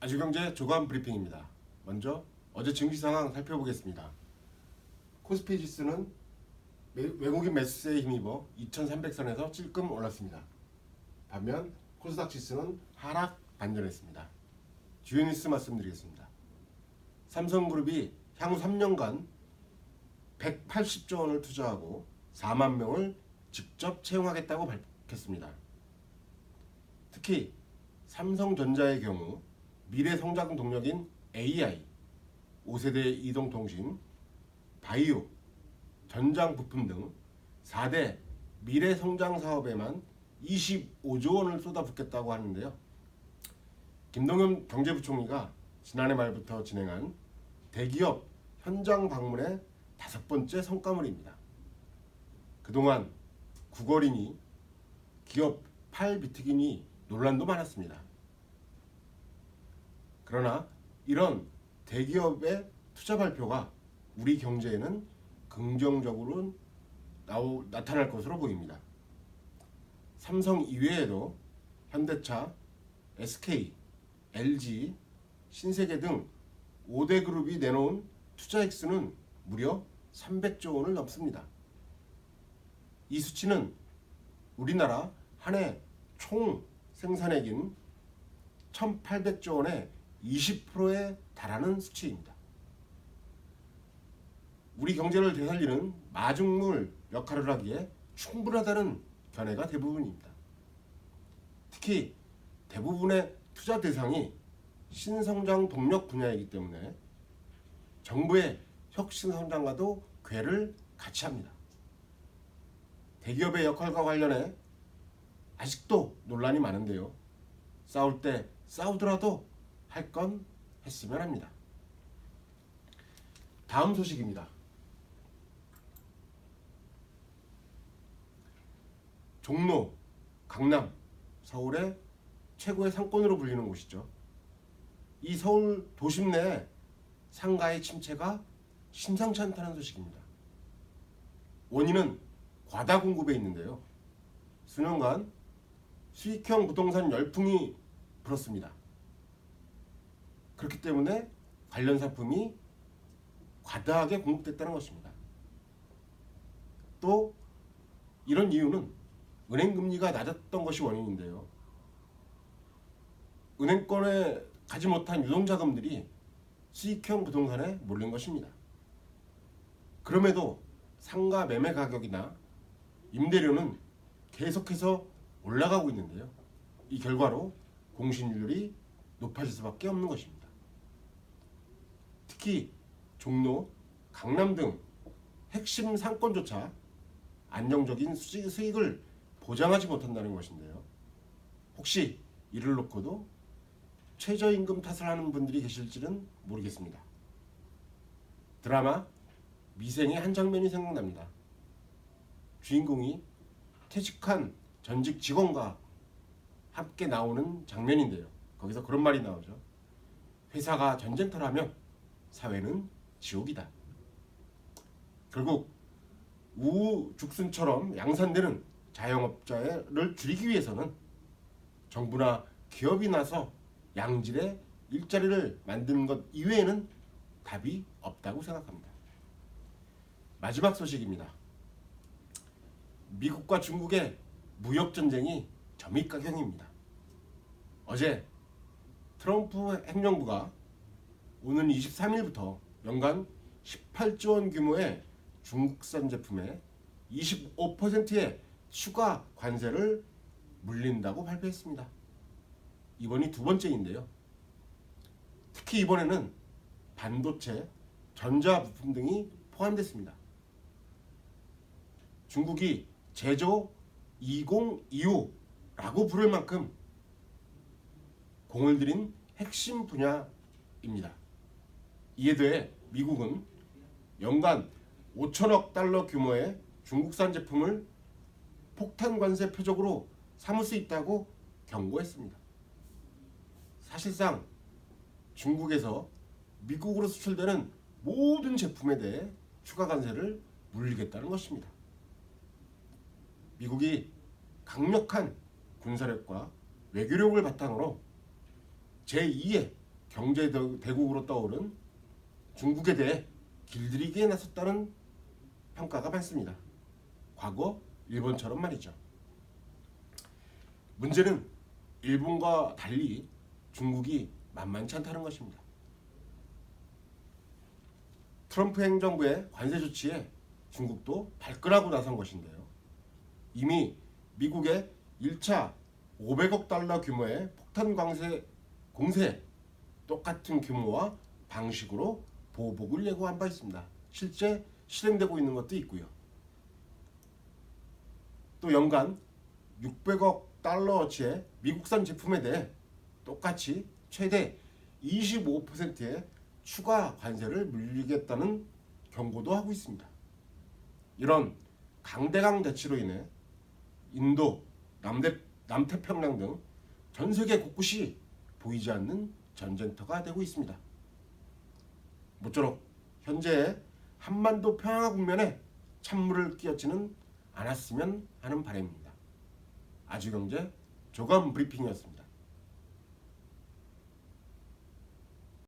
아주경제 조간 브리핑입니다. 먼저 어제 증시 상황 살펴보겠습니다. 코스피 지수는 매- 외국인 매수세에 힘입어 2,300선에서 찔끔 올랐습니다. 반면 코스닥 지수는 하락 반전했습니다. 주요 뉴스 말씀드리겠습니다. 삼성그룹이 향후 3년간 180조 원을 투자하고 4만 명을 직접 채용하겠다고 밝혔습니다. 특히 삼성전자의 경우 미래 성장 동력인 AI, 5세대 이동통신, 바이오, 전장 부품 등 4대 미래 성장 사업에만 25조 원을 쏟아붓겠다고 하는데요. 김동연 경제부총리가 지난해 말부터 진행한 대기업 현장 방문의 다섯 번째 성과물입니다. 그동안 구걸이니 기업 팔 비트기니 논란도 많았습니다. 그러나 이런 대기업의 투자 발표가 우리 경제에는 긍정적으로 나오, 나타날 것으로 보입니다. 삼성 이외에도 현대차, SK, LG, 신세계 등 5대 그룹이 내놓은 투자 액수는 무려 300조 원을 넘습니다. 이 수치는 우리나라 한 해 총 생산액인 1,800조 원의 20%에 달하는 수치입니다. 우리 경제를 되살리는 마중물 역할을 하기에 충분하다는 견해가 대부분입니다. 특히 대부분의 투자 대상이 신성장 동력 분야이기 때문에 정부의 혁신 성장과도 궤를 같이 합니다. 대기업의 역할과 관련해 아직도 논란이 많은데요. 싸울 때 싸우더라도 할 건 했으면 합니다. 다음 소식입니다. 종로, 강남, 서울의 최고의 상권으로 불리는 곳이죠. 이 서울 도심 내 상가의 침체가 심상치 않다는 소식입니다. 원인은 과다 공급에 있는데요. 수년간 수익형 부동산 열풍이 불었습니다. 그렇기 때문에 관련 상품이 과다하게 공급됐다는 것입니다. 또 이런 이유는 은행 금리가 낮았던 것이 원인인데요. 은행권에 가지 못한 유동자금들이 수익형 부동산에 몰린 것입니다. 그럼에도 상가 매매 가격이나 임대료는 계속해서 올라가고 있는데요. 이 결과로 공신률이 높아질 수밖에 없는 것입니다. 특히 종로, 강남 등 핵심 상권조차 안정적인 수익, 수익을 보장하지 못한다는 것인데요. 혹시 이를 놓고도 최저임금 탓을 하는 분들이 계실지는 모르겠습니다. 드라마 미생의 한 장면이 생각납니다. 주인공이 퇴직한 전직 직원과 함께 나오는 장면인데요. 거기서 그런 말이 나오죠. 회사가 전쟁터라면 사회는 지옥이다. 결국 우죽순처럼 양산되는 자영업자를 줄이기 위해서는 정부나 기업이 나서 양질의 일자리를 만드는 것 이외에는 답이 없다고 생각합니다. 마지막 소식입니다. 미국과 중국의 무역 전쟁이 점입가경입니다. 어제 트럼프 행정부가 오는 23일부터 연간 18조 원 규모의 중국산 제품에 25%의 추가 관세를 물린다고 발표했습니다. 이번이 두 번째인데요. 특히 이번에는 반도체, 전자 부품 등이 포함됐습니다. 중국이 제조 2025라고 부를 만큼 공을 들인 핵심 분야입니다. 이에 미국은 연간 5천억 달러 규모의 중국산 제품을 폭탄 관세 표적으로 삼을 수 있다고 경고했습니다. 사실상 중국에서 미국으로 수출되는 모든 제품에 대해 추가 관세를 물리겠다는 것입니다. 미국이 강력한 군사력과 외교력을 바탕으로 제2의 경제 대- 대국으로 떠오른 중국에 대해 길들이기에 나섰다는 평가가 많습니다. 과거 일본처럼 말이죠. 문제는 일본과 달리 중국이 만만치 않다는 것입니다. 트럼프 행정부의 관세 조치에 중국도 발끈하고 나선 것인데요. 이미 미국의 1차 500억 달러 규모의 폭탄 광세 공세 똑같은 규모와 방식으로 보복을 예고한 바 있습니다. 실제 실행되고 있는 것도 있고요. 또 연간 600억 달러어치의 미국산 제품에 대해 똑같이 최대 25%의 추가 관세를 물리겠다는 경고도 하고 있습니다. 이런 강대강 대치로 인해 인도, 남대, 남태평양 등 전 세계 곳곳이 보이지 않는 전쟁터가 되고 있습니다. 모쪼록 현재의 한반도 평화 국면에 찬물을 끼얹지는 않았으면 하는 바람입니다. 아주경제 조감 브리핑이었습니다.